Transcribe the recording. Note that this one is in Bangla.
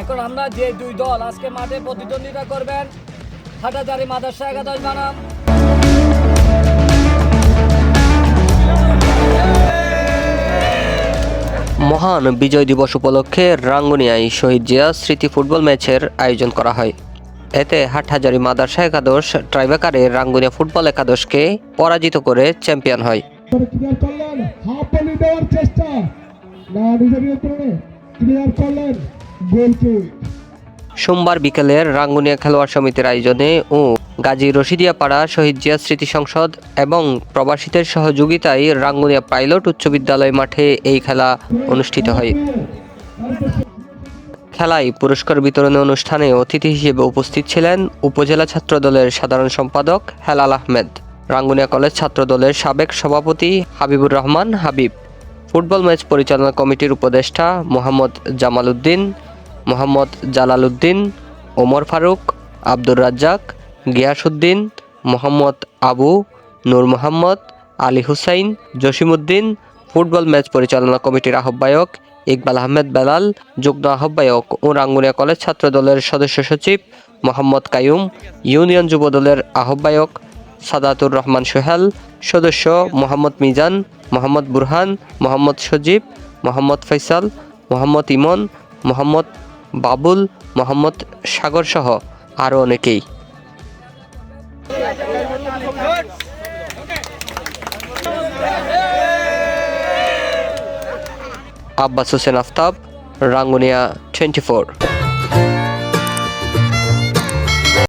এখন আমরা যে দুই দল আজকে মাঠে প্রতিদ্বন্দ্বিতা করবেন, হাটাজারি মাদার্সা একাদশ বানাম। মহান বিজয় দিবস উপলক্ষে রাঙ্গুনিয়ায় শহীদ জিয়া স্মৃতি ফুটবল ম্যাচের আয়োজন করা হয়। এতে হাটহাজারি মাদার্সা একাদশ ট্রাইবেকারে রাঙ্গুনিয়া ফুটবল একাদশকে পরাজিত করে চ্যাম্পিয়ন হয়। সোমবার বিকেলের রাঙ্গুনিয়া খেলোয়াড় সমিতির আয়োজনে ও গাজী রশিদিয়াপাড়া শহীদ জিয়া স্মৃতি সংসদ এবং প্রবাসীদের সহযোগিতায় রাঙ্গুনিয়া পাইলট উচ্চ বিদ্যালয় মাঠে এই খেলা অনুষ্ঠিত হয়। খেলায় পুরস্কার বিতরণী অনুষ্ঠানে অতিথি হিসেবে উপস্থিত ছিলেন উপজেলা ছাত্র দলের সাধারণ সম্পাদক হেলাল আহমেদ, রাঙ্গুনিয়া কলেজ ছাত্র দলের সাবেক সভাপতি হাবিবুর রহমান হাবিব, ফুটবল ম্যাচ পরিচালনা কমিটির উপদেষ্টা মোহাম্মদ জামাল উদ্দিন মোহাম্মদ জালাল উদ্দিন ওমর ফারুক, আব্দুর রাজ্জাক, গিয়াসউদ্দিন, মোহাম্মদ আবু, নূর মোহাম্মদ, আলী হুসাইন, জসিমউদ্দিন, ফুটবল ম্যাচ পরিচালনা কমিটির আহ্বায়ক ইকবাল আহমেদ বেলাল, যুগ্ম আহ্বায়ক ও রাঙ্গুনিয়া কলেজ ছাত্র দলের সদস্য সচিব মোহাম্মদ কায়ুম, ইউনিয়ন যুব দলের আহ্বায়ক সাদাতুর রহমান সোহেল, সদস্য মোহাম্মদ মিজান, মোহাম্মদ বুরহান, মোহাম্মদ সজীব, মোহাম্মদ ফৈসাল মোহাম্মদ ইমন, মোহাম্মদ বাবুল, মোহাম্মদ সাগর সহ আরও অনেকেই। আব্বাস হোসেন আফতাব রাঙ্গুনিয়া টোয়েন্টি